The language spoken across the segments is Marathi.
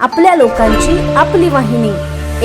आपल्या लोकांची आपली वाहिनी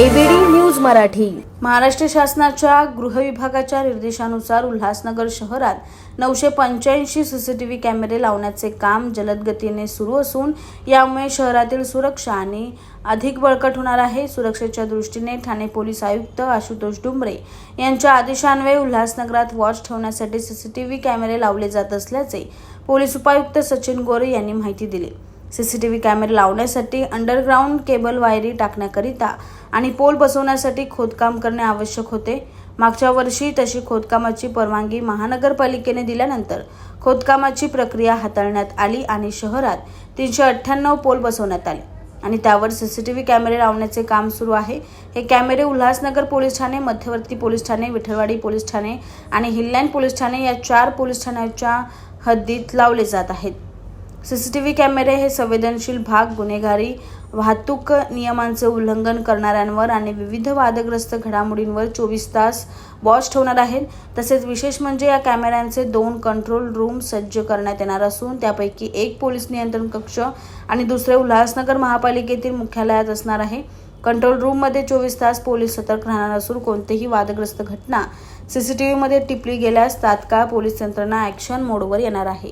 एबीडी न्यूज मराठी. महाराष्ट्र शासनाच्या गृह विभागाच्या निर्देशानुसार उल्हासनगर शहरात नऊशे पंच्याऐंशी सीसीटीव्ही कॅमेरे लावण्याचे काम जलद गतीने सुरू असून यामुळे शहरातील सुरक्षा आणि अधिक बळकट होणार आहे. सुरक्षेच्या दृष्टीने ठाणे पोलीस आयुक्त आशुतोष डुंबरे यांच्या आदेशान्वये उल्हासनगरात वॉच ठेवण्यासाठी सीसीटीव्ही कॅमेरे लावले जात असल्याचे पोलीस उपायुक्त सचिन गोरे यांनी माहिती दिली. सी सी टी व्ही कॅमेरे लावण्यासाठी अंडरग्राऊंड केबल वायरी टाकण्याकरिता आणि पोल बसवण्यासाठी खोदकाम करणे आवश्यक होते. मागच्या वर्षी तशी खोदकामाची परवानगी महानगरपालिकेने दिल्यानंतर खोदकामाची प्रक्रिया हाताळण्यात आली आणि शहरात तीनशे अठ्ठ्याण्णव पोल बसवण्यात आले. आणि त्यावर सी सी टी व्ही कॅमेरे लावण्याचे काम सुरू आहे. हे कॅमेरे उल्हासनगर पोलीस ठाणे मध्यवर्ती पोलीस ठाणे विठलवाडी पोलीस ठाणे आणि हिल्लँड पोलीस ठाणे या चार पोलीस ठाण्याच्या हद्दीत लावले जात आहेत. सी सी टी व्ही कॅमेरे हे संवेदनशील भाग गुन्हेगारी वाहतूक नियमांचे उल्लंघन करणाऱ्यांवर आणि विविध वादग्रस्त घडामोडींवर चोवीस तास वॉच ठेवणार आहेत. तसेच विशेष म्हणजे या कॅमेऱ्यांचे दोन कंट्रोल रूम सज्ज करण्यात येणार असून त्यापैकी एक पोलीस नियंत्रण कक्ष आणि दुसरे उल्हासनगर महापालिकेतील मुख्यालयात असणार आहे. कंट्रोल रूममध्ये चोवीस तास पोलीस सतर्क राहणार असून कोणतीही वादग्रस्त घटना सीसीटीव्हीमध्ये टिपली गेल्यास तात्काळ पोलीस यंत्रणा ॲक्शन मोडवर येणार आहे.